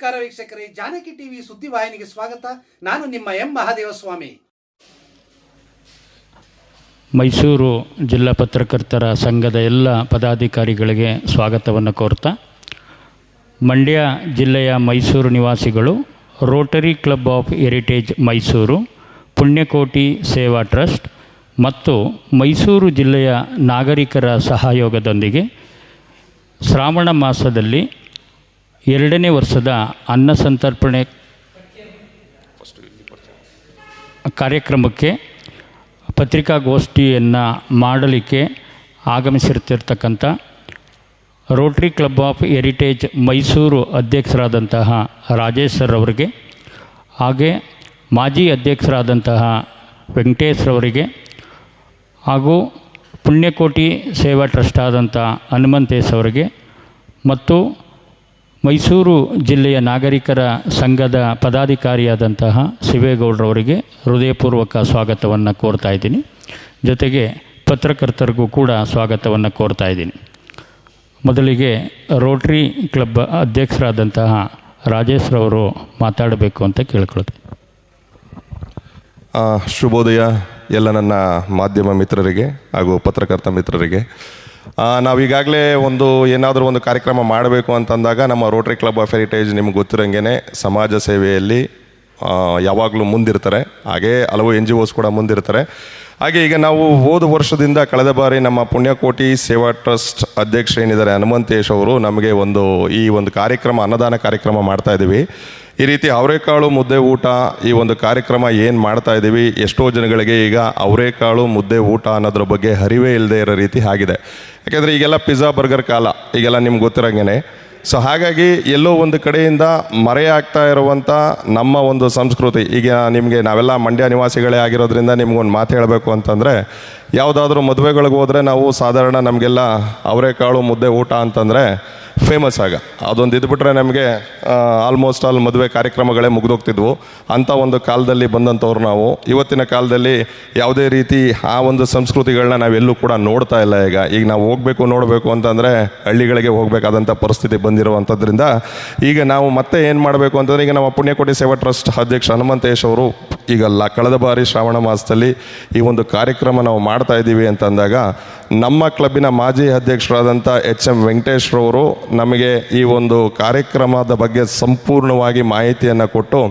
ನಮಸ್ಕಾರ ವೀಕ್ಷಕರೇ, ಜಾನಕಿ ಟಿವಿ ಸುದ್ದಿವಾಹಿನಿಗೆ ಸ್ವಾಗತ. ನಾನು ನಿಮ್ಮ ಎಂ ಮಹಾದೇವಸ್ವಾಮಿ. ಮೈಸೂರು ಜಿಲ್ಲಾ ಪತ್ರಕರ್ತರ ಸಂಘದ ಎಲ್ಲ ಪದಾಧಿಕಾರಿಗಳಿಗೆ ಸ್ವಾಗತವನ್ನು ಕೋರ್ತಾ, ಮಂಡ್ಯ ಜಿಲ್ಲೆಯ ಮೈಸೂರು ನಿವಾಸಿಗಳು, rotary club of heritage Mysuru, Punyakoti Seva trust ಮತ್ತು ಮೈಸೂರು ಜಿಲ್ಲೆಯ ನಾಗರಿಕರ ಸಹಯೋಗದೊಂದಿಗೆ ಶ್ರಾವಣ ಮಾಸದಲ್ಲಿ ಎರಡನೇ ವರ್ಷದ ಅನ್ನ ಸಂತರ್ಪಣೆ ಕಾರ್ಯಕ್ರಮಕ್ಕೆ ಪತ್ರಿಕಾಗೋಷ್ಠಿಯನ್ನು ಮಾಡಲಿಕ್ಕೆ ಆಗಮಿಸಿರ್ತಿರ್ತಕ್ಕಂಥ rotary club of heritage Mysuru ಅಧ್ಯಕ್ಷರಾದಂತಹ Rajesh sir ಹಾಗೆ ಮಾಜಿ ಅಧ್ಯಕ್ಷರಾದಂತಹ ವೆಂಕಟೇಶ್ ರವರಿಗೆ ಹಾಗೂ ಪುಣ್ಯಕೋಟಿ ಸೇವಾ ಟ್ರಸ್ಟ್ ಆದಂಥ ಹನುಮಂತೇಶ್ ಅವರಿಗೆ ಮತ್ತು ಮೈಸೂರು ಜಿಲ್ಲೆಯ ನಾಗರಿಕರ ಸಂಘದ ಪದಾಧಿಕಾರಿಯಾದಂತಹ ಶಿವೇಗೌಡರವರಿಗೆ ಹೃದಯಪೂರ್ವಕ ಸ್ವಾಗತವನ್ನು ಕೋರ್ತಾ ಇದ್ದೀನಿ. ಜೊತೆಗೆ ಪತ್ರಕರ್ತರಿಗೂ ಕೂಡ ಸ್ವಾಗತವನ್ನು ಕೋರ್ತಾ ಇದ್ದೀನಿ. ಮೊದಲಿಗೆ ರೋಟ್ರಿ ಕ್ಲಬ್ ಅಧ್ಯಕ್ಷರಾದಂತಹ ರಾಜೇಶ್ರವರು ಮಾತಾಡಬೇಕು ಅಂತ ಕೇಳ್ಕೊಳ್ತೀನಿ. ಶುಭೋದಯ ಎಲ್ಲ ನನ್ನ ಮಾಧ್ಯಮ ಮಿತ್ರರಿಗೆ ಹಾಗೂ ಪತ್ರಕರ್ತ ಮಿತ್ರರಿಗೆ. ಆ, ನಾವೀಗಾಗಲೇ ಒಂದು ಏನಾದರೂ ಒಂದು ಕಾರ್ಯಕ್ರಮ ಮಾಡಬೇಕು ಅಂತಂದಾಗ ನಮ್ಮ ರೋಟ್ರಿ ಕ್ಲಬ್ ಆಫ್ ಹೆರಿಟೇಜ್ ನಿಮ್ಗೆ ಗೊತ್ತಿರೋಂಗೆ ಸಮಾಜ ಸೇವೆಯಲ್ಲಿ ಯಾವಾಗಲೂ ಮುಂದಿರ್ತಾರೆ. ಹಾಗೇ ಹಲವು ಎನ್ ಜಿ ಒಸ್ ಕೂಡ ಮುಂದಿರ್ತಾರೆ. ಹಾಗೆ ಈಗ ನಾವು ಹೋದ ವರ್ಷದಿಂದ ಕಳೆದ ಬಾರಿ ನಮ್ಮ ಪುಣ್ಯಕೋಟಿ ಸೇವಾ ಟ್ರಸ್ಟ್ ಅಧ್ಯಕ್ಷ ಏನಿದ್ದಾರೆ ಹನುಮಂತೇಶ್ ಅವರು ನಮಗೆ ಒಂದು ಈ ಒಂದು ಕಾರ್ಯಕ್ರಮ ಅನ್ನದಾನ ಕಾರ್ಯಕ್ರಮ ಮಾಡ್ತಾ ಇದ್ದೀವಿ. ಈ ರೀತಿ ಅವರೇಕಾಳು ಮುದ್ದೆ ಊಟ ಈ ಒಂದು ಕಾರ್ಯಕ್ರಮ ಏನು ಮಾಡ್ತಾ ಇದ್ದೀವಿ ಎಷ್ಟೋ ಜನಗಳಿಗೆ ಈಗ ಅವರೇಕಾಳು ಮುದ್ದೆ ಊಟ ಅನ್ನೋದ್ರ ಬಗ್ಗೆ ಹರಿವೇ ಇಲ್ಲದೆ ಇರೋ ರೀತಿ ಆಗಿದೆ. ಯಾಕೆಂದರೆ ಈಗೆಲ್ಲ ಪಿಜ್ಜಾ, ಬರ್ಗರ್ ಕಾಲ, ಈಗೆಲ್ಲ ನಿಮ್ಗೆ ಗೊತ್ತಿರೋಂಗೇನೆ. ಸೊ ಹಾಗಾಗಿ ಎಲ್ಲೋ ಒಂದು ಕಡೆಯಿಂದ ಮರೆಯಾಗ್ತಾ ಇರುವಂಥ ನಮ್ಮ ಒಂದು ಸಂಸ್ಕೃತಿ. ಈಗ ನಿಮಗೆ ನಾವೆಲ್ಲ ಮಂಡ್ಯ ನಿವಾಸಿಗಳೇ ಆಗಿರೋದ್ರಿಂದ ನಿಮ್ಗೊಂದು ಮಾತು ಹೇಳಬೇಕು ಅಂತಂದರೆ ಯಾವುದಾದ್ರೂ ಮದುವೆಗಳಿಗೆ ಹೋದರೆ ನಾವು ಸಾಧಾರಣ ನಮಗೆಲ್ಲ ಅವರೆಕಾಳು ಮುದ್ದೆ ಊಟ ಅಂತಂದರೆ ಫೇಮಸ್ ಆಗ. ಅದೊಂದು ಇದ್ಬಿಟ್ರೆ ನಮಗೆ ಆಲ್ಮೋಸ್ಟ್ ಆಲ್ ಮದುವೆ ಕಾರ್ಯಕ್ರಮಗಳೇ ಮುಗಿದೋಗ್ತಿದ್ವು. ಅಂಥ ಒಂದು ಕಾಲದಲ್ಲಿ ಬಂದಂಥವ್ರು ನಾವು. ಇವತ್ತಿನ ಕಾಲದಲ್ಲಿ ಯಾವುದೇ ರೀತಿ ಆ ಒಂದು ಸಂಸ್ಕೃತಿಗಳನ್ನ ನಾವೆಲ್ಲೂ ಕೂಡ ನೋಡ್ತಾ ಇಲ್ಲ ಈಗ. ಈಗ ನಾವು ಹೋಗಬೇಕು, ನೋಡಬೇಕು ಅಂತಂದರೆ ಹಳ್ಳಿಗಳಿಗೆ ಹೋಗಬೇಕಾದಂಥ ಪರಿಸ್ಥಿತಿ ಬಂದಿರುವಂಥದ್ರಿಂದ ಈಗ ನಾವು ಮತ್ತೆ ಏನು ಮಾಡಬೇಕು ಅಂತಂದರೆ ಈಗ ನಮ್ಮ ಪುಣ್ಯಕೋಟಿ ಸೇವಾ ಟ್ರಸ್ಟ್ ಅಧ್ಯಕ್ಷ ಹನುಮಂತೇಶ್ ಅವರು ಈಗ ಲ, ಕಳೆದ ಬಾರಿ ಶ್ರಾವಣ ಮಾಸದಲ್ಲಿ ಈ ಒಂದು ಕಾರ್ಯಕ್ರಮ ನಾವು ಮಾಡ್ತಾ ಇದ್ದೀವಿ ಅಂತಂದಾಗ ನಮ್ಮ ಕ್ಲಬ್ಬಿನ ಮಾಜಿ ಅಧ್ಯಕ್ಷರಾದಂಥ ಎಚ್ ಎಂ ವೆಂಕಟೇಶ್ರವರು ನಮಗೆ ಈ ಒಂದು ಕಾರ್ಯಕ್ರಮದ ಬಗ್ಗೆ ಸಂಪೂರ್ಣವಾಗಿ ಮಾಹಿತಿಯನ್ನು ಕೊಟ್ಟು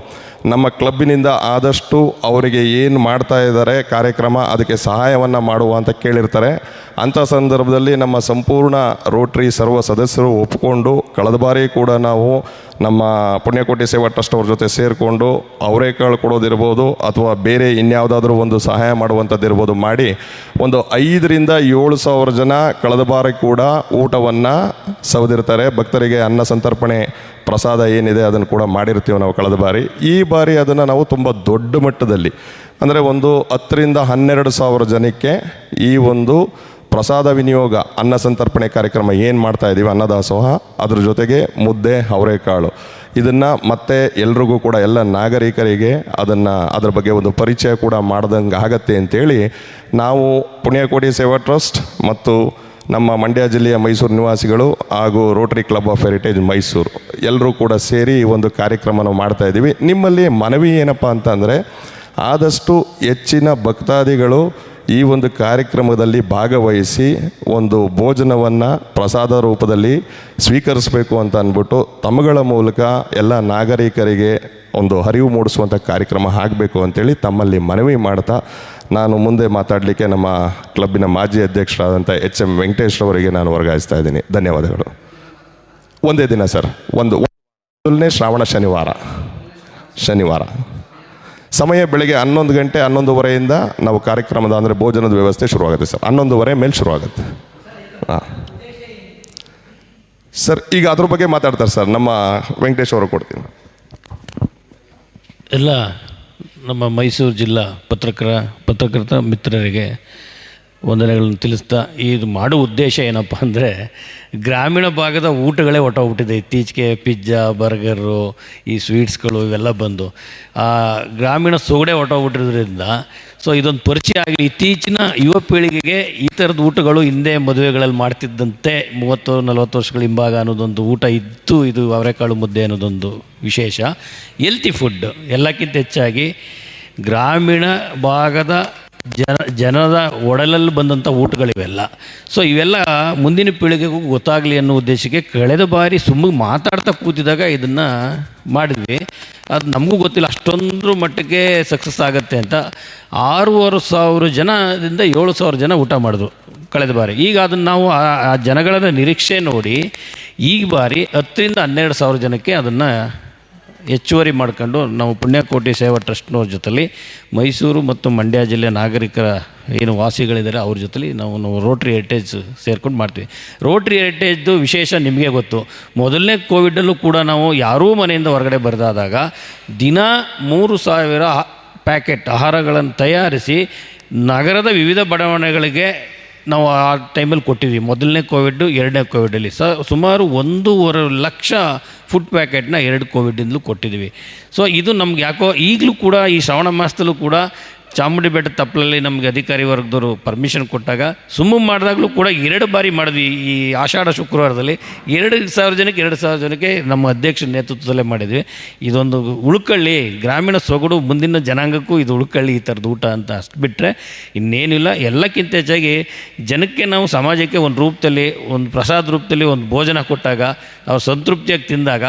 ನಮ್ಮ ಕ್ಲಬ್ಬಿನಿಂದ ಆದಷ್ಟು ಅವರಿಗೆ ಏನು ಮಾಡ್ತಾ ಇದ್ದಾರೆ ಕಾರ್ಯಕ್ರಮ, ಅದಕ್ಕೆ ಸಹಾಯವನ್ನು ಮಾಡುವ ಅಂತ ಕೇಳಿರ್ತಾರೆ. ಅಂಥ ಸಂದರ್ಭದಲ್ಲಿ ನಮ್ಮ ಸಂಪೂರ್ಣ ರೋಟ್ರಿ ಸರ್ವ ಸದಸ್ಯರು ಒಪ್ಪಿಕೊಂಡು ಕಳೆದ ಬಾರಿ ಕೂಡ ನಾವು ನಮ್ಮ ಪುಣ್ಯಕೋಟಿ ಸೇವಾ ಟ್ರಸ್ಟ್ ಅವ್ರ ಜೊತೆ ಸೇರಿಕೊಂಡು ಅವರೇ ಕೊಡೋದಿರ್ಬೋದು ಅಥವಾ ಬೇರೆ ಇನ್ಯಾವುದಾದ್ರೂ ಒಂದು ಸಹಾಯ ಮಾಡುವಂಥದ್ದಿರ್ಬೋದು ಮಾಡಿ ಒಂದು ಐದರಿಂದ ಏಳು ಸಾವಿರ ಜನ ಕಳೆದ ಬಾರಿ ಕೂಡ ಊಟವನ್ನು ಸವದಿರ್ತಾರೆ. ಭಕ್ತರಿಗೆ ಅನ್ನ ಸಂತರ್ಪಣೆ ಪ್ರಸಾದ ಏನಿದೆ ಅದನ್ನು ಕೂಡ ಮಾಡಿರ್ತೀವಿ ನಾವು ಕಳೆದ ಬಾರಿ. ಈ ಬಾರಿ ಅದನ್ನು ನಾವು ತುಂಬ ದೊಡ್ಡ ಮಟ್ಟದಲ್ಲಿ ಅಂದರೆ ಒಂದು ಹತ್ತರಿಂದ ಹನ್ನೆರಡು ಸಾವಿರ ಜನಕ್ಕೆ ಈ ಒಂದು ಪ್ರಸಾದ ವಿನಿಯೋಗ, ಅನ್ನ ಸಂತರ್ಪಣೆ ಕಾರ್ಯಕ್ರಮ ಏನು ಮಾಡ್ತಾ ಇದ್ದೀವಿ ಅನ್ನದಾಸೋಹ, ಅದ್ರ ಜೊತೆಗೆ ಮುದ್ದೆ, ಅವರೆಕಾಳು. ಇದನ್ನು ಮತ್ತೆ ಎಲ್ರಿಗೂ ಕೂಡ, ಎಲ್ಲ ನಾಗರಿಕರಿಗೆ ಅದನ್ನು, ಅದ್ರ ಬಗ್ಗೆ ಒಂದು ಪರಿಚಯ ಕೂಡ ಮಾಡ್ದಂಗೆ ಆಗತ್ತೆ ಅಂತೇಳಿ ನಾವು ಪುಣ್ಯಕೋಟಿ ಸೇವಾ ಟ್ರಸ್ಟ್ ಮತ್ತು ನಮ್ಮ ಮಂಡ್ಯ ಜಿಲ್ಲೆಯ ಮೈಸೂರು ನಿವಾಸಿಗಳು ಹಾಗೂ rotary club of heritage Mysuru ಎಲ್ಲರೂ ಕೂಡ ಸೇರಿ ಈ ಒಂದು ಕಾರ್ಯಕ್ರಮನ ನಾವು ಮಾಡ್ತಾ ಇದ್ದೀವಿ ನಿಮ್ಮಲ್ಲಿ ಮನವಿ ಏನಪ್ಪ ಅಂತಂದರೆ ಆದಷ್ಟು ಹೆಚ್ಚಿನ ಭಕ್ತಾದಿಗಳು ಈ ಒಂದು ಕಾರ್ಯಕ್ರಮದಲ್ಲಿ ಭಾಗವಹಿಸಿ ಒಂದು ಭೋಜನವನ್ನು ಪ್ರಸಾದ ರೂಪದಲ್ಲಿ ಸ್ವೀಕರಿಸಬೇಕು ಅಂತ ಅಂದ್ಬಿಟ್ಟು ತಮ್ಮಗಳ ಮೂಲಕ ಎಲ್ಲ ನಾಗರಿಕರಿಗೆ ಒಂದು ಅರಿವು ಮೂಡಿಸುವಂಥ ಕಾರ್ಯಕ್ರಮ ಆಗಬೇಕು ಅಂತೇಳಿ ತಮ್ಮಲ್ಲಿ ಮನವಿ ಮಾಡ್ತಾ ನಾನು ಮುಂದೆ ಮಾತಾಡಲಿಕ್ಕೆ ನಮ್ಮ ಕ್ಲಬ್ಬಿನ ಮಾಜಿ ಅಧ್ಯಕ್ಷರಾದಂಥ ಎಚ್ ಎಂ ವೆಂಕಟೇಶ್ರವರಿಗೆ ನಾನು ವರ್ಗಾಯಿಸ್ತಾ ಇದ್ದೀನಿ. ಧನ್ಯವಾದಗಳು. ಒಂದೇ ದಿನ ಸರ್. ಒಂದು ಮೊದಲನೇ ಶ್ರಾವಣ ಶನಿವಾರ. ಶನಿವಾರ. ಸಮಯ ಬೆಳಗ್ಗೆ ಹನ್ನೊಂದು ಗಂಟೆ ಹನ್ನೊಂದುವರೆಯಿಂದ ನಾವು ಕಾರ್ಯಕ್ರಮದ ಅಂದರೆ ಭೋಜನದ ವ್ಯವಸ್ಥೆ ಶುರುವಾಗುತ್ತೆ ಸರ್. ಹನ್ನೊಂದುವರೆ ಮೇಲೆ ಶುರುವಾಗುತ್ತೆ. ಹಾಂ. ಸರ್, ಈಗ ಅದ್ರ ಬಗ್ಗೆ ಮಾತಾಡ್ತಾರೆ ಸರ್. ನಮ್ಮ ವೆಂಕಟೇಶ್ ಅವರು ಕೊಡ್ತೀನಿ. ಎಲ್ಲ ನಮ್ಮ ಮೈಸೂರು ಜಿಲ್ಲಾ ಪತ್ರಕರ, ಪತ್ರಕರ್ತ ಮಿತ್ರರಿಗೆ ವಂದನೆಗಳನ್ನು ತಿಳಿಸ್ತಾ ಇದು ಮಾಡೋ ಉದ್ದೇಶ ಏನಪ್ಪ ಅಂದರೆ ಗ್ರಾಮೀಣ ಭಾಗದ ಊಟಗಳೇ ಹೊಟ್ಟೋಗ್ಬಿಟ್ಟಿದೆ ಇತ್ತೀಚೆಗೆ ಪಿಜ್ಜಾ, ಬರ್ಗರು, ಈ ಸ್ವೀಟ್ಸ್ಗಳು ಇವೆಲ್ಲ ಬಂದು. ಆ ಗ್ರಾಮೀಣ ಸೊಗಡೆ ಹೊಟ್ಟೋಗ್ಬಿಟ್ಟಿರೋದ್ರಿಂದ ಸೊ ಇದೊಂದು ಪರಿಚಯ ಆಗಲಿ. ಇತ್ತೀಚಿನ ಯುವ ಪೀಳಿಗೆಗೆ ಈ ಥರದ ಊಟಗಳು ಹಿಂದೆ ಮದುವೆಗಳಲ್ಲಿ ಮಾಡ್ತಿದ್ದಂತೆ ಮೂವತ್ತು, ನಲವತ್ತು ವರ್ಷಗಳ ಹಿಂಭಾಗ ಅನ್ನೋದೊಂದು ಊಟ ಇತ್ತು ಇದು ಅವರೆಕಾಳು ಮುದ್ದೆ ಅನ್ನೋದೊಂದು ವಿಶೇಷ. ಎಲ್ತಿ ಫುಡ್ ಎಲ್ಲಕ್ಕಿಂತ ಹೆಚ್ಚಾಗಿ ಗ್ರಾಮೀಣ ಭಾಗದ ಜನ, ಜನರ ಒಡಲಲ್ಲಿ ಬಂದಂಥ ಊಟಗಳಿವೆಲ್ಲ. ಸೊ ಇವೆಲ್ಲ ಮುಂದಿನ ಪೀಳಿಗೆಗೂ ಗೊತ್ತಾಗಲಿ ಅನ್ನೋ ಉದ್ದೇಶಕ್ಕೆ ಕಳೆದ ಬಾರಿ ಸುಮ್ಮನೆ ಮಾತಾಡ್ತಾ ಕೂತಿದಾಗ ಇದನ್ನು ಮಾಡಿದ್ವಿ. ಅದು ನಮಗೂ ಗೊತ್ತಿಲ್ಲ ಅಷ್ಟೊಂದು ಮಟ್ಟಿಗೆ ಸಕ್ಸಸ್ ಆಗುತ್ತೆ ಅಂತ. ಆರೂವರೆ ಸಾವಿರ ಜನದಿಂದ ಏಳು ಸಾವಿರ ಜನ ಊಟ ಮಾಡಿದ್ರು ಕಳೆದ ಬಾರಿ. ಈಗ ಅದನ್ನು ನಾವು ಆ- ಆ ಜನಗಳ ನಿರೀಕ್ಷೆ ನೋಡಿ, ಈ ಬಾರಿ ಹತ್ತರಿಂದ ಹನ್ನೆರಡು ಸಾವಿರ ಜನಕ್ಕೆ ಅದನ್ನು ಹೆಚ್ಚುವರಿ ಮಾಡ್ಕೊಂಡು ನಾವು ಪುಣ್ಯಕೋಟಿ ಸೇವಾ ಟ್ರಸ್ಟ್ನವ್ರ ಜೊತೆಲಿ ಮೈಸೂರು ಮತ್ತು ಮಂಡ್ಯ ಜಿಲ್ಲೆ ನಾಗರಿಕರ ಏನು ವಾಸಿಗಳಿದ್ದಾರೆ ಅವ್ರ ಜೊತೆಲಿ ನಾವು ನಾವು ರೋಟ್ರಿ ಹೆರಿಟೇಜ್ ಸೇರ್ಕೊಂಡು ಮಾಡ್ತೀವಿ. ರೋಟ್ರಿ ಹೆರಿಟೇಜ್ದು ವಿಶೇಷ ನಿಮಗೆ ಗೊತ್ತು. ಮೊದಲನೇ ಕೋವಿಡಲ್ಲೂ ಕೂಡ ನಾವು ಯಾರೂ ಮನೆಯಿಂದ ಹೊರಗಡೆ ಬರೆದಾದಾಗ ದಿನ ಮೂರು ಸಾವಿರ ಪ್ಯಾಕೆಟ್ ಆಹಾರಗಳನ್ನು ತಯಾರಿಸಿ ನಗರದ ವಿವಿಧ ಬಡಾವಣೆಗಳಿಗೆ ನಾವು ಆ ಟೈಮಲ್ಲಿ ಕೊಟ್ಟಿದ್ವಿ ಮೊದಲನೇ ಕೋವಿಡ್ ಎರಡನೇ ಕೋವಿಡಲ್ಲಿ ಸ, ಸುಮಾರು ಒಂದೂವರೆ ಲಕ್ಷ ಫುಡ್ ಪ್ಯಾಕೆಟ್ನ ಎರಡು ಕೋವಿಡಿಂದಲೂ ಕೊಟ್ಟಿದ್ವಿ ಸೊ ಇದು ನಮ್ಗೆ ಯಾಕೋ ಈಗಲೂ ಕೂಡ ಈ ಶ್ರಾವಣ ಮಾಸದಲ್ಲೂ ಕೂಡ ಚಾಮುಂಡಿ ಬೆಟ್ಟ ತಪ್ಪಲಲ್ಲಿ ನಮಗೆ ಅಧಿಕಾರಿ ವರ್ಗದವರು ಪರ್ಮಿಷನ್ ಕೊಟ್ಟಾಗ ಸುಮ್ಮ ಮಾಡಿದಾಗಲೂ ಕೂಡ ಎರಡು ಬಾರಿ ಮಾಡಿದ್ವಿ. ಈ ಆಷಾಢ ಶುಕ್ರವಾರದಲ್ಲಿ ಎರಡು ಸಾವಿರ ಜನಕ್ಕೆ ಎರಡು ಸಾವಿರ ಜನಕ್ಕೆ ನಮ್ಮ ಅಧ್ಯಕ್ಷ ನೇತೃತ್ವದಲ್ಲೇ ಮಾಡಿದ್ವಿ. ಇದೊಂದು ಉಳ್ಕಳ್ಳಿ, ಗ್ರಾಮೀಣ ಸೊಗಡು ಮುಂದಿನ ಜನಾಂಗಕ್ಕೂ ಇದು ಉಳ್ಕಳ್ಳಿ ಈ ಥರದ್ದು ಊಟ ಅಂತ ಅಷ್ಟು ಬಿಟ್ಟರೆ ಇನ್ನೇನಿಲ್ಲ. ಎಲ್ಲಕ್ಕಿಂತ ಹೆಚ್ಚಾಗಿ ಜನಕ್ಕೆ ನಾವು ಸಮಾಜಕ್ಕೆ ಒಂದು ರೂಪದಲ್ಲಿ, ಒಂದು ಪ್ರಸಾದ ರೂಪದಲ್ಲಿ ಒಂದು ಭೋಜನ ಕೊಟ್ಟಾಗ ಅವ್ರು ಸಂತೃಪ್ತಿಯಾಗಿ ತಿಂದಾಗ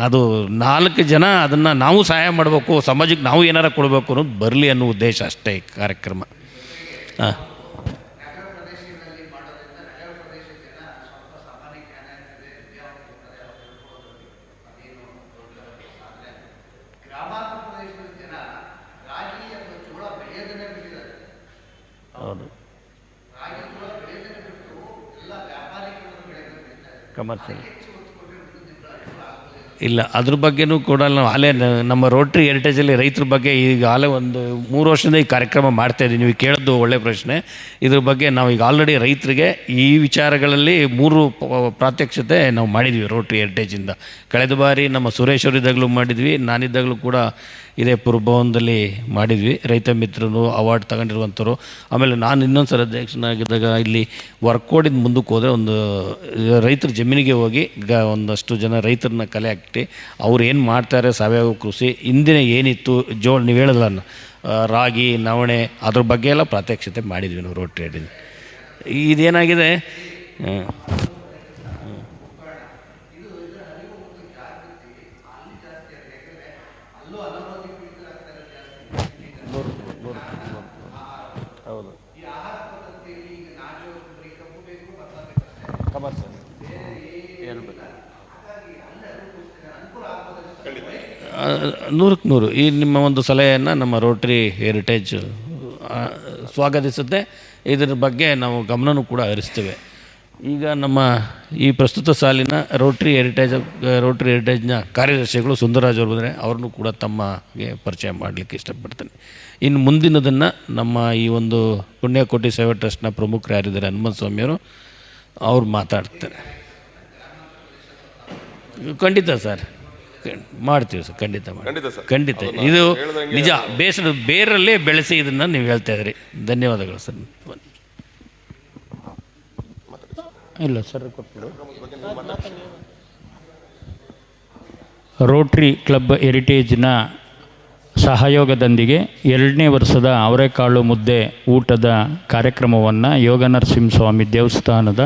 ಅದು ನಾಲ್ಕು ಜನ ಅದನ್ನು ನಾವು ಸಹಾಯ ಮಾಡಬೇಕು ಸಮಾಜಕ್ಕೆ ನಾವು ಏನಾರ ಕೊಡಬೇಕು ಅನ್ನೋದು ಬರಲಿ ಅನ್ನೋ ಉದ್ದೇಶ ಅಷ್ಟೇ ಕಾರ್ಯಕ್ರಮ. ಹಾಂ ಹೌದು. ಕಮರ್ಷಿಯಲ್. ಇಲ್ಲ, ಅದ್ರ ಬಗ್ಗೆನೂ ಕೂಡ ನಾವು ನ- ನಮ್ಮ ರೋಟ್ರಿ ಹೆರಿಟೇಜಲ್ಲಿ ರೈತರ ಬಗ್ಗೆ ಈಗ ಆಲೇ ಒಂದು ಮೂರು ವರ್ಷದಿಂದ ಈ ಕಾರ್ಯಕ್ರಮ ಮಾಡ್ತಾ ಇದ್ದೀವಿ. ನೀವು ಕೇಳಿದ್ದು ಒಳ್ಳೆ ಪ್ರಶ್ನೆ. ಇದ್ರ ಬಗ್ಗೆ ನಾವು ಈಗ ಆಲ್ರೆಡಿ ರೈತರಿಗೆ ಈ ವಿಚಾರಗಳಲ್ಲಿ ಮೂರು ಪ್ರಾತ್ಯಕ್ಷತೆ ನಾವು ಮಾಡಿದ್ವಿ ರೋಟ್ರಿ ಹೆರಿಟೇಜಿಂದ ಕಳೆದ ಬಾರಿ ನಮ್ಮ ಸುರೇಶ್ ಅವರಿದ್ದಾಗಲೂ ಮಾಡಿದ್ವಿ, ನಾನಿದ್ದಾಗಲೂ ಕೂಡ ಇದೇ ಪೂರ್ವಭವನದಲ್ಲಿ ಮಾಡಿದ್ವಿ. ರೈತ ಮಿತ್ರರು ಅವಾರ್ಡ್ ತಗೊಂಡಿರುವಂಥವ್ರು ಆಮೇಲೆ ನಾನು ಇನ್ನೊಂದು ಸಲ ಅಧ್ಯಕ್ಷನಾಗಿದ್ದಾಗ ಇಲ್ಲಿ ವರ್ಕೋಡಿಂದ ಮುಂದಕ್ಕೆ ಹೋದರೆ ಒಂದು, ರೈತರ ಜಮೀನಿಗೆ ಹೋಗಿ ಗ, ಒಂದಷ್ಟು ಜನ ರೈತರನ್ನ ಕಲೆ ಹಾಕಿ ಅವ್ರು ಏನು ಮಾಡ್ತಾರೆ, ಸಾವಯವ ಕೃಷಿ ಹಿಂದಿನ ಏನಿತ್ತು, ಜೋಳ ನೀವು ಹೇಳಲ್ಲ ರಾಗಿ, ನವಣೆ ಅದ್ರ ಬಗ್ಗೆ ಎಲ್ಲ ಪ್ರಾತ್ಯಕ್ಷತೆ ಮಾಡಿದ್ವಿ ನಾವು ರೋಡ್ ಟ್ರೇಡಿಂಗ್ ಇದೇನಾಗಿದೆ ನೂರಕ್ಕೆ ನೂರು. ಈ ನಿಮ್ಮ ಒಂದು ಸಲಹೆಯನ್ನು ನಮ್ಮ ರೋಟ್ರಿ ಹೆರಿಟೇಜ್ ಸ್ವಾಗತಿಸುತ್ತೆ. ಇದರ ಬಗ್ಗೆ ನಾವು ಗಮನವೂ ಕೂಡ ಹರಿಸ್ತೇವೆ. ಈಗ ನಮ್ಮ ಈ ಪ್ರಸ್ತುತ ಸಾಲಿನ ರೋಟ್ರಿ ಹೆರಿಟೇಜ್ ರೋಟ್ರಿ ಹೆರಿಟೇಜ್ನ ಕಾರ್ಯದರ್ಶಿಗಳು ಸುಂದರರಾಜ್ ಅವರು ಬಂದರೆ ಅವ್ರನ್ನೂ ಕೂಡ ತಮ್ಮಗೆ ಪರಿಚಯ ಮಾಡಲಿಕ್ಕೆ ಇಷ್ಟಪಡ್ತೇನೆ. ಇನ್ನು ಮುಂದಿನದನ್ನು ನಮ್ಮ ಈ ಒಂದು ಪುಣ್ಯಕೋಟಿ ಸೇವಾ ಟ್ರಸ್ಟ್ನ ಪ್ರಮುಖರು ಯಾರಿದ್ದಾರೆ? ಹನುಮಂತ ಸ್ವಾಮಿಯವರು ಅವ್ರು ಮಾತಾಡ್ತಾರೆ. ಖಂಡಿತ ಸರ್. ಮಾಡ್ತೀವಿ ಸರ್ ಖಂಡಿತ ಮಾಡಿ. ಖಂಡಿತ ಸರ್. ಖಂಡಿತ. ಇದು ನಿಜ ಬೇಸದ ಬೇರಲ್ಲೇ ಬೆಳೆಸಿ ಇದನ್ನು ನೀವು ಹೇಳ್ತಾ ಇದ್ರಿ. ಧನ್ಯವಾದಗಳು ಸರ್. ಇಲ್ಲ ಸರ್ ಕೊಟ್ಟು ರೋಟ್ರಿ ಕ್ಲಬ್ ಹೆರಿಟೇಜ್ನ ಸಹಯೋಗದೊಂದಿಗೆ ಎರಡನೇ ವರ್ಷದ ಅವರೆಕಾಳು ಮುದ್ದೆ ಊಟದ ಕಾರ್ಯಕ್ರಮವನ್ನು ಯೋಗ ನರಸಿಂಹಸ್ವಾಮಿ ದೇವಸ್ಥಾನದ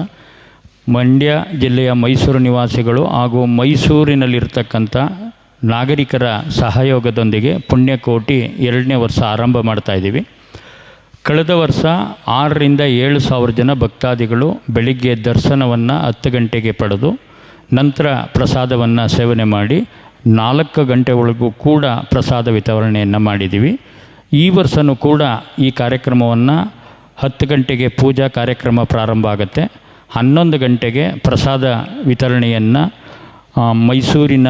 ಮಂಡ್ಯ ಜಿಲ್ಲೆಯ ಮೈಸೂರು ನಿವಾಸಿಗಳು ಹಾಗೂ ಮೈಸೂರಿನಲ್ಲಿರ್ತಕ್ಕಂಥ ನಾಗರಿಕರ ಸಹಯೋಗದೊಂದಿಗೆ ಪುಣ್ಯಕೋಟಿ ಎರಡನೇ ವರ್ಷ ಆರಂಭ ಮಾಡ್ತಾ ಇದ್ದೀವಿ. ಕಳೆದ ವರ್ಷ ಆರರಿಂದ ಏಳು ಸಾವಿರ ಜನ ಭಕ್ತಾದಿಗಳು ಬೆಳಿಗ್ಗೆ ದರ್ಶನವನ್ನು ಹತ್ತು ಗಂಟೆಗೆ ಪಡೆದು ನಂತರ ಪ್ರಸಾದವನ್ನು ಸೇವನೆ ಮಾಡಿ ನಾಲ್ಕು ಗಂಟೆ ಒಳಗೂ ಕೂಡ ಪ್ರಸಾದ ವಿತರಣೆಯನ್ನು ಮಾಡಿದ್ದೀವಿ. ಈ ವರ್ಷವೂ ಕೂಡ ಈ ಕಾರ್ಯಕ್ರಮವನ್ನು ಹತ್ತು ಗಂಟೆಗೆ ಪೂಜಾ ಕಾರ್ಯಕ್ರಮ ಪ್ರಾರಂಭ ಆಗುತ್ತೆ. ಹನ್ನೊಂದು ಗಂಟೆಗೆ ಪ್ರಸಾದ ವಿತರಣೆಯನ್ನು ಮೈಸೂರಿನ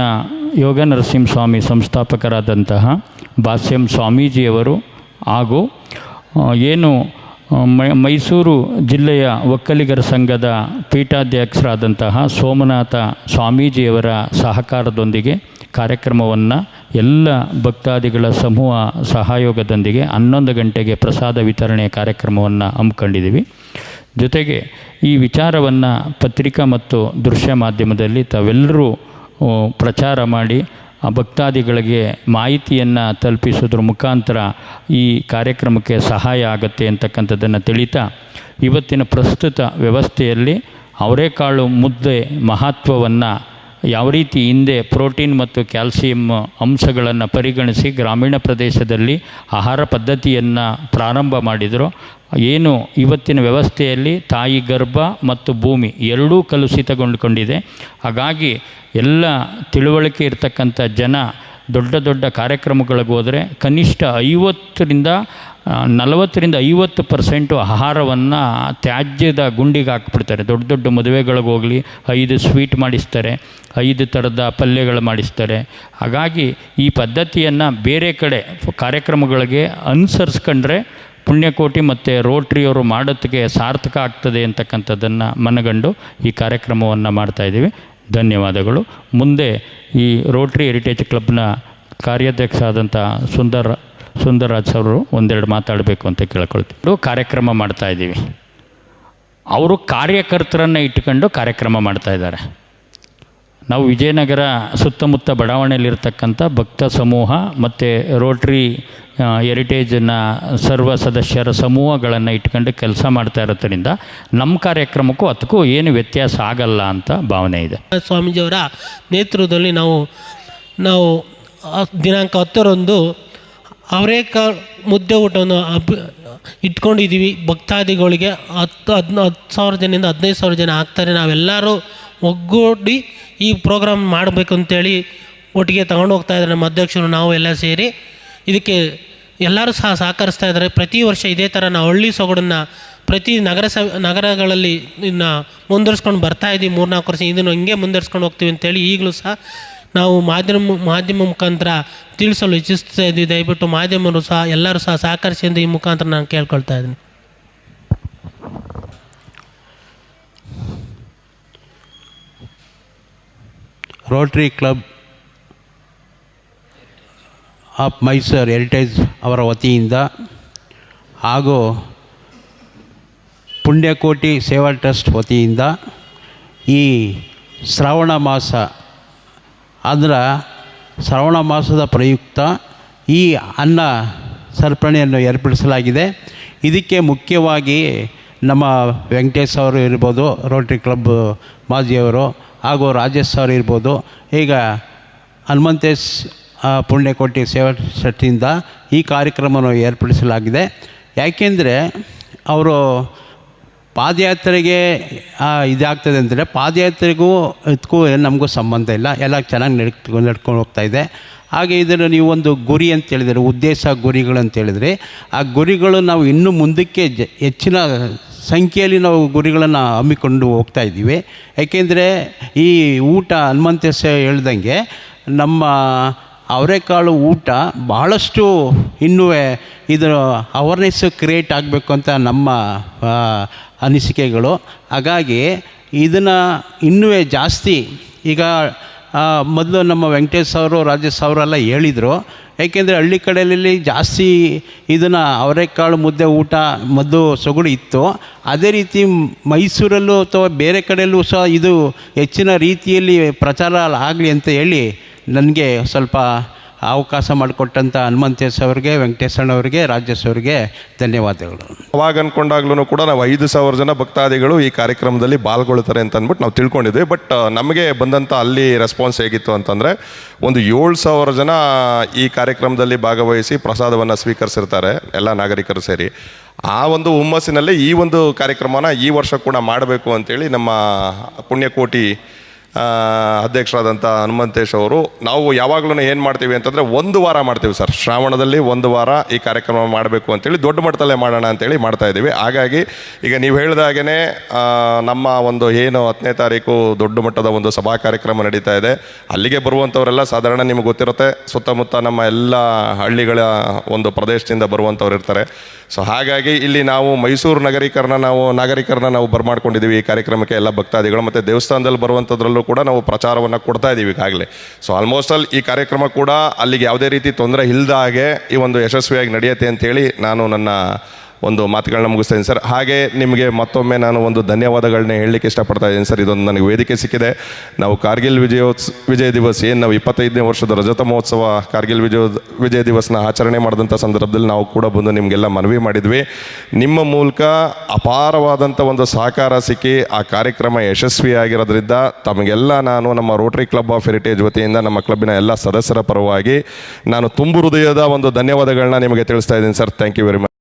ಯೋಗ ನರಸಿಂಹಸ್ವಾಮಿ ಸಂಸ್ಥಾಪಕರಾದಂತಹ ಭಾಸ್ಯಂ ಸ್ವಾಮೀಜಿಯವರು ಹಾಗೂ ಏನು ಮೈಸೂರು ಜಿಲ್ಲೆಯ ಒಕ್ಕಲಿಗರ ಸಂಘದ ಪೀಠಾಧ್ಯಕ್ಷರಾದಂತಹ ಸೋಮನಾಥ ಸ್ವಾಮೀಜಿಯವರ ಸಹಕಾರದೊಂದಿಗೆ ಕಾರ್ಯಕ್ರಮವನ್ನು ಎಲ್ಲ ಭಕ್ತಾದಿಗಳ ಸಮೂಹ ಸಹಯೋಗದೊಂದಿಗೆ ಹನ್ನೊಂದು ಗಂಟೆಗೆ ಪ್ರಸಾದ ವಿತರಣೆ ಕಾರ್ಯಕ್ರಮವನ್ನು ಹಮ್ಮಿಕೊಂಡಿದ್ದೀವಿ. ಜೊತೆಗೆ ಈ ವಿಚಾರವನ್ನು ಪತ್ರಿಕಾ ಮತ್ತು ದೃಶ್ಯ ಮಾಧ್ಯಮದಲ್ಲಿ ತಾವೆಲ್ಲರೂ ಪ್ರಚಾರ ಮಾಡಿ ಭಕ್ತಾದಿಗಳಿಗೆ ಮಾಹಿತಿಯನ್ನು ತಲುಪಿಸೋದ್ರ ಮುಖಾಂತರ ಈ ಕಾರ್ಯಕ್ರಮಕ್ಕೆ ಸಹಾಯ ಆಗುತ್ತೆ ಅಂತಕ್ಕಂಥದ್ದನ್ನು ತಿಳಿತಾ, ಇವತ್ತಿನ ಪ್ರಸ್ತುತ ವ್ಯವಸ್ಥೆಯಲ್ಲಿ ಅವರೇಕಾಳು ಮುದ್ದೆ ಮಹತ್ವವನ್ನು ಯಾವ ರೀತಿ ಹಿಂದೆ ಪ್ರೋಟೀನ್ ಮತ್ತು ಕ್ಯಾಲ್ಸಿಯಂ ಅಂಶಗಳನ್ನು ಪರಿಗಣಿಸಿ ಗ್ರಾಮೀಣ ಪ್ರದೇಶದಲ್ಲಿ ಆಹಾರ ಪದ್ಧತಿಯನ್ನು ಪ್ರಾರಂಭ ಮಾಡಿದರು. ಏನು ಇವತ್ತಿನ ವ್ಯವಸ್ಥೆಯಲ್ಲಿ ತಾಯಿ ಗರ್ಭ ಮತ್ತು ಭೂಮಿ ಎರಡೂ ಕಲುಷಿತಗೊಂಡುಕೊಂಡಿದೆ ಹಾಗಾಗಿ ಎಲ್ಲ ತಿಳುವಳಿಕೆ ಇರತಕ್ಕಂಥ ಜನ ದೊಡ್ಡ ದೊಡ್ಡ ಕಾರ್ಯಕ್ರಮಗಳಿಗೆ ಹೋದರೆ ಕನಿಷ್ಠ ಐವತ್ತರಿಂದ ನಲವತ್ತರಿಂದ ಐವತ್ತು ಪರ್ಸೆಂಟು ಆಹಾರವನ್ನು ತ್ಯಾಜ್ಯದ ಗುಂಡಿಗೆ ಹಾಕ್ಬಿಡ್ತಾರೆ. ದೊಡ್ಡ ದೊಡ್ಡ ಮದುವೆಗಳಿಗೋಗಲಿ ಐದು ಸ್ವೀಟ್ ಮಾಡಿಸ್ತಾರೆ, ಐದು ಥರದ ಪಲ್ಯಗಳು ಮಾಡಿಸ್ತಾರೆ. ಹಾಗಾಗಿ ಈ ಪದ್ಧತಿಯನ್ನು ಬೇರೆ ಕಡೆ ಕಾರ್ಯಕ್ರಮಗಳಿಗೆ ಅನುಸರಿಸ್ಕೊಂಡ್ರೆ ಪುಣ್ಯಕೋಟಿ ಮತ್ತು ರೋಟ್ರಿಯವರು ಮಾಡೋದಕ್ಕೆ ಸಾರ್ಥಕ ಆಗ್ತದೆ ಅಂತಕ್ಕಂಥದ್ದನ್ನು ಮನಗಂಡು ಈ ಕಾರ್ಯಕ್ರಮವನ್ನು ಮಾಡ್ತಾಯಿದ್ದೀವಿ ಧನ್ಯವಾದಗಳು. ಮುಂದೆ ಈ ರೋಟ್ರಿ ಹೆರಿಟೇಜ್ ಕ್ಲಬ್ನ ಕಾರ್ಯಾಧ್ಯಕ್ಷ ಆದಂಥ ಸುಂದರ್, ಸುಂದರ್ರಾಜ್ ಅವರು ಒಂದೆರಡು ಮಾತಾಡಬೇಕು ಅಂತ ಕೇಳ್ಕೊಳ್ತೀವಿ ಕಾರ್ಯಕ್ರಮ ಮಾಡ್ತಾ ಇದ್ದೀವಿ. ಅವರು ಕಾರ್ಯಕರ್ತರನ್ನು ಇಟ್ಕೊಂಡು ಕಾರ್ಯಕ್ರಮ ಮಾಡ್ತಾ ಇದ್ದಾರೆ. ನಾವು ವಿಜಯನಗರ ಸುತ್ತಮುತ್ತ ಬಡಾವಣೆಯಲ್ಲಿರ್ತಕ್ಕಂಥ ಭಕ್ತ ಸಮೂಹ ಮತ್ತು ರೋಟ್ರಿ ಹೆರಿಟೇಜನ್ನ ಹೆರಿಟೇಜ್ನ ಸರ್ವ ಸದಸ್ಯರ ಸಮೂಹಗಳನ್ನು ಇಟ್ಕೊಂಡು ಕೆಲಸ ಮಾಡ್ತಾ ಇರೋದ್ರಿಂದ ನಮ್ಮ ಕಾರ್ಯಕ್ರಮಕ್ಕೂ ಅದಕ್ಕೂ ಏನು ವ್ಯತ್ಯಾಸ ಆಗಲ್ಲ ಅಂತ ಭಾವನೆ ಇದೆ. ಸ್ವಾಮೀಜಿಯವರ ನೇತೃತ್ವದಲ್ಲಿ ನಾವು ನಾವು ದಿನಾಂಕ ಹತ್ತರಂದು ಅವರೇಕಾಳು ಮುದ್ದೆ ಊಟವನ್ನು ಅಬ್ ಇಟ್ಕೊಂಡಿದ್ದೀವಿ. ಭಕ್ತಾದಿಗಳಿಗೆ ಹತ್ತು, ಹದಿನ, ಹತ್ತು ಸಾವಿರ ಜನದಿಂದ ಹದಿನೈದು ಸಾವಿರ ಜನ ಆಗ್ತಾರೆ. ನಾವೆಲ್ಲರೂ ಒಗ್ಗೂಡಿ ಈ ಪ್ರೋಗ್ರಾಮ್ ಮಾಡಬೇಕು ಅಂತೇಳಿ ಒಟ್ಟಿಗೆ ತಗೊಂಡು ಹೋಗ್ತಾ ಇದ್ದಾರೆ ನಮ್ಮ ಅಧ್ಯಕ್ಷರು, ನಾವು ಎಲ್ಲ ಸೇರಿ. ಇದಕ್ಕೆ ಎಲ್ಲರೂ ಸಹ ಸಹಕರಿಸ್ತಾ ಇದ್ದಾರೆ. ಪ್ರತಿ ವರ್ಷ ಇದೇ ಥರ ನಾವು ಹಳ್ಳಿ ಸೊಗಡನ್ನು ಪ್ರತಿ ನಗರ ಸ, ನಗರಗಳಲ್ಲಿ ಇನ್ನು ಮುಂದುವರ್ಸ್ಕೊಂಡು ಬರ್ತಾ ಇದ್ದೀವಿ ಮೂರ್ನಾಲ್ಕು ವರ್ಷ ಇದನ್ನು ಹಿಂಗೆ ಮುಂದುವರ್ಸ್ಕೊಂಡು ಹೋಗ್ತೀವಿ ಅಂತೇಳಿ ಈಗಲೂ ಸಹ ನಾವು ಮಾಧ್ಯಮ ಮಾಧ್ಯಮ ಮುಖಾಂತರ ತಿಳಿಸಲು ಇಚ್ಛಿಸ್ತಾ ಇದ್ದೀವಿ ದಯವಿಟ್ಟು ಮಾಧ್ಯಮರು ಸಹ ಎಲ್ಲರೂ ಸಹ ಸಹಕರಿಸಿ ಎಂದು ಈ ಮುಖಾಂತರ ನಾನು ಕೇಳ್ಕೊಳ್ತಾ ಇದ್ದೀನಿ. Rotary club of Mysuru heritage ಅವರ ವತಿಯಿಂದ ಹಾಗೂ ಪುಣ್ಯಕೋಟಿ ಸೇವಾ ಟ್ರಸ್ಟ್ ವತಿಯಿಂದ ಈ ಶ್ರಾವಣ ಮಾಸ ಅಂದ್ರೆ ಶ್ರಾವಣ ಮಾಸದ ಪ್ರಯುಕ್ತ ಈ ಅನ್ನ ಸರ್ಪಣೆಯನ್ನು ಏರ್ಪಡಿಸಲಾಗಿದೆ. ಇದಕ್ಕೆ ಮುಖ್ಯವಾಗಿ ನಮ್ಮ ವೆಂಕಟೇಶ್ ಅವರು ಇರ್ಬೋದು ರೋಟ್ರಿ ಕ್ಲಬ್ ಮಾಜಿಯವರು ಹಾಗೂ ರಾಜೇಶ್ ಸರ್ ಇರ್ಬೋದು. ಈಗ ಹನುಮಂತೇಶ್ ಪುಣ್ಯಕೋಟಿ ಸೇವಾ ಟ್ರಸ್ಟಿಂದ ಈ ಕಾರ್ಯಕ್ರಮವನ್ನು ಏರ್ಪಡಿಸಲಾಗಿದೆ. ಯಾಕೆಂದರೆ ಅವರು ಪಾದಯಾತ್ರೆಗೆ ಇದಾಗ್ತದೆ ಅಂದರೆ ಪಾದಯಾತ್ರೆಗೂ ಇದಕ್ಕೂ ಏನು ನಮಗೂ ಸಂಬಂಧ ಇಲ್ಲ. ಎಲ್ಲ ಚೆನ್ನಾಗಿ ನಡ್ಕೊ, ನಡ್ಕೊಂಡು ಇದೆ. ಹಾಗೆ ಇದನ್ನು ನೀವು ಒಂದು ಗುರಿ ಅಂತ ಹೇಳಿದರೆ, ಉದ್ದೇಶ ಗುರಿಗಳು ಅಂತ ಹೇಳಿದರೆ, ಆ ಗುರಿಗಳು ನಾವು ಇನ್ನೂ ಮುಂದಕ್ಕೆ ಹೆಚ್ಚಿನ ಸಂಖ್ಯೆಯಲ್ಲಿ ನಾವು ಗುರಿಗಳನ್ನು ಹಮ್ಮಿಕೊಂಡು ಹೋಗ್ತಾ ಇದ್ದೀವಿ. ಏಕೆಂದರೆ ಈ ಊಟ ಹನುಮಂತೇಶ ಹೇಳ್ದಂಗೆ ನಮ್ಮ ಅವರೆಕಾಳು ಊಟ ಭಾಳಷ್ಟು ಇನ್ನೂ ಇದು ಅವೇರ್ನೆಸ್ ಕ್ರಿಯೇಟ್ ಆಗಬೇಕು ಅಂತ ನಮ್ಮ ಅನಿಸಿಕೆಗಳು. ಹಾಗಾಗಿ ಇದನ್ನು ಇನ್ನೂ ಜಾಸ್ತಿ ಈಗ ಮೊದಲು ನಮ್ಮ ವೆಂಕಟೇಶ್ ಅವರು ರಾಜೇಶ್ ಅವರೆಲ್ಲ ಹೇಳಿದರು. ಏಕೆಂದರೆ ಹಳ್ಳಿ ಕಡೆಯಲ್ಲಿ ಜಾಸ್ತಿ ಇದನ್ನು ಅವರೆಕಾಳು ಮುದ್ದೆ ಊಟ ಮದ್ದು ಸೊಗಡು ಇತ್ತು. ಅದೇ ರೀತಿ ಮೈಸೂರಲ್ಲೂ ಅಥವಾ ಬೇರೆ ಕಡೆಯಲ್ಲೂ ಸಹ ಇದು ಹೆಚ್ಚಿನ ರೀತಿಯಲ್ಲಿ ಪ್ರಚಾರ ಆಗಲಿ ಅಂತ ಹೇಳಿ ನನಗೆ ಸ್ವಲ್ಪ ಅವಕಾಶ ಮಾಡಿಕೊಟ್ಟಂಥ ಹನುಮಂತೇಶ್ ಅವರಿಗೆ ವೆಂಕಟೇಶಣ್ಣವರಿಗೆ ರಾಜೇಶ್ ಅವರಿಗೆ ಧನ್ಯವಾದಗಳು. ಅವಾಗ ಅಂದ್ಕೊಂಡಾಗ್ಲೂ ಕೂಡ ನಾವು ಐದು ಸಾವಿರ ಜನ ಭಕ್ತಾದಿಗಳು ಈ ಕಾರ್ಯಕ್ರಮದಲ್ಲಿ ಪಾಲ್ಗೊಳ್ತಾರೆ ಅಂತ ಅಂದ್ಬಿಟ್ಟು ನಾವು ತಿಳ್ಕೊಂಡಿದ್ವಿ. ಬಟ್ ನಮಗೆ ಬಂದಂಥ ಅಲ್ಲಿ ರೆಸ್ಪಾನ್ಸ್ ಹೇಗಿತ್ತು ಅಂತಂದರೆ, ಒಂದು ಏಳು ಸಾವಿರ ಜನ ಈ ಕಾರ್ಯಕ್ರಮದಲ್ಲಿ ಭಾಗವಹಿಸಿ ಪ್ರಸಾದವನ್ನು ಸ್ವೀಕರಿಸಿರ್ತಾರೆ, ಎಲ್ಲ ನಾಗರಿಕರು ಸೇರಿ. ಆ ಒಂದು ಹುಮ್ಮಸ್ಸಿನಲ್ಲಿ ಈ ಒಂದು ಕಾರ್ಯಕ್ರಮನ ಈ ವರ್ಷ ಕೂಡ ಮಾಡಬೇಕು ಅಂತೇಳಿ ನಮ್ಮ ಪುಣ್ಯಕೋಟಿ ಅಧ್ಯಕ್ಷರಾದಂಥ ಹನುಮಂತೇಶ್ ಅವರು, ನಾವು ಯಾವಾಗಲೂ ಏನು ಮಾಡ್ತೀವಿ ಅಂತಂದರೆ ಒಂದು ವಾರ ಮಾಡ್ತೀವಿ ಸರ್. ಶ್ರಾವಣದಲ್ಲಿ ಒಂದು ವಾರ ಈ ಕಾರ್ಯಕ್ರಮ ಮಾಡಬೇಕು ಅಂತೇಳಿ, ದೊಡ್ಡ ಮಟ್ಟದಲ್ಲೇ ಮಾಡೋಣ ಅಂತೇಳಿ ಮಾಡ್ತಾ ಇದ್ದೀವಿ. ಹಾಗಾಗಿ ಈಗ ನೀವು ಹೇಳಿದಾಗೇ ನಮ್ಮ ಒಂದು ಏನು ಹತ್ತನೇ ತಾರೀಕು ದೊಡ್ಡ ಮಟ್ಟದ ಒಂದು ಸಭಾ ಕಾರ್ಯಕ್ರಮ ನಡೀತಾ ಇದೆ. ಅಲ್ಲಿಗೆ ಬರುವಂಥವರೆಲ್ಲ ಸಾಧಾರಣ ನಿಮಗೆ ಗೊತ್ತಿರುತ್ತೆ, ಸುತ್ತಮುತ್ತ ನಮ್ಮ ಎಲ್ಲ ಹಳ್ಳಿಗಳ ಒಂದು ಪ್ರದೇಶದಿಂದ ಬರುವಂಥವ್ರು ಇರ್ತಾರೆ. ಸೊ ಹಾಗಾಗಿ ಇಲ್ಲಿ ನಾವು ಮೈಸೂರು ನಗರೀಕರಣ ನಾವು ನಾಗರಿಕರನ್ನ ನಾವು ಬರ್ಮಾಡ್ಕೊಂಡಿದ್ದೀವಿ ಈ ಕಾರ್ಯಕ್ರಮಕ್ಕೆ ಎಲ್ಲ ಭಕ್ತಾದಿಗಳು. ಮತ್ತು ದೇವಸ್ಥಾನದಲ್ಲಿ ಬರುವಂಥದ್ರಲ್ಲೂ ಕೂಡ ನಾವು ಪ್ರಚಾರವನ್ನು ಕೊಡ್ತಾ ಇದ್ದೀವಿ ಈಗಾಗಲೇ. ಸೊ ಆಲ್ಮೋಸ್ಟ್ ಆಲ್ ಈ ಕಾರ್ಯಕ್ರಮ ಕೂಡ ಅಲ್ಲಿಗೆ ಯಾವುದೇ ರೀತಿ ತೊಂದರೆ ಇಲ್ಲದ ಹಾಗೆ ಈ ಒಂದು ಯಶಸ್ವಿಯಾಗಿ ನಡೆಯುತ್ತೆ ಅಂತೇಳಿ ನಾನು ನನ್ನ ಒಂದು ಮಾತುಗಳನ್ನ ಮುಗಿಸ್ತಾ ಸರ್. ಹಾಗೆ ನಿಮಗೆ ಮತ್ತೊಮ್ಮೆ ನಾನು ಒಂದು ಧನ್ಯವಾದಗಳನ್ನ ಹೇಳಲಿಕ್ಕೆ ಇಷ್ಟಪಡ್ತಾ ಇದ್ದೀನಿ ಸರ್. ಇದೊಂದು ನನಗೆ ವೇದಿಕೆ ಸಿಕ್ಕಿದೆ. ನಾವು ಕಾರ್ಗಿಲ್ ವಿಜಯೋತ್ಸ, ವಿಜಯ ದಿವಸ ಏನು ನಾವು ಇಪ್ಪತ್ತೈದನೇ ವರ್ಷದ ರಜತ ಮಹೋತ್ಸವ ಕಾರ್ಗಿಲ್ ವಿಜಯ ವಿಜಯ ದಿವಸನ ಆಚರಣೆ ಮಾಡಿದಂಥ ಸಂದರ್ಭದಲ್ಲಿ ನಾವು ಕೂಡ ಬಂದು ನಿಮಗೆಲ್ಲ ಮನವಿ ಮಾಡಿದ್ವಿ. ನಿಮ್ಮ ಮೂಲಕ ಅಪಾರವಾದಂಥ ಒಂದು ಸಹಕಾರ ಸಿಕ್ಕಿ ಆ ಕಾರ್ಯಕ್ರಮ ಯಶಸ್ವಿಯಾಗಿರೋದ್ರಿಂದ ತಮಗೆಲ್ಲ ನಾನು ನಮ್ಮ ರೋಟರಿ ಕ್ಲಬ್ ಆಫ್ ಹೆರಿಟೇಜ್ ವತಿಯಿಂದ ನಮ್ಮ ಕ್ಲಬ್ಬಿನ ಎಲ್ಲ ಸದಸ್ಯರ ಪರವಾಗಿ ನಾನು ತುಂಬು ಹೃದಯದ ಒಂದು ಧನ್ಯವಾದಗಳನ್ನ ನಿಮಗೆ ತಿಳಿಸ್ತಾ ಇದ್ದೀನಿ sir. Thank you very much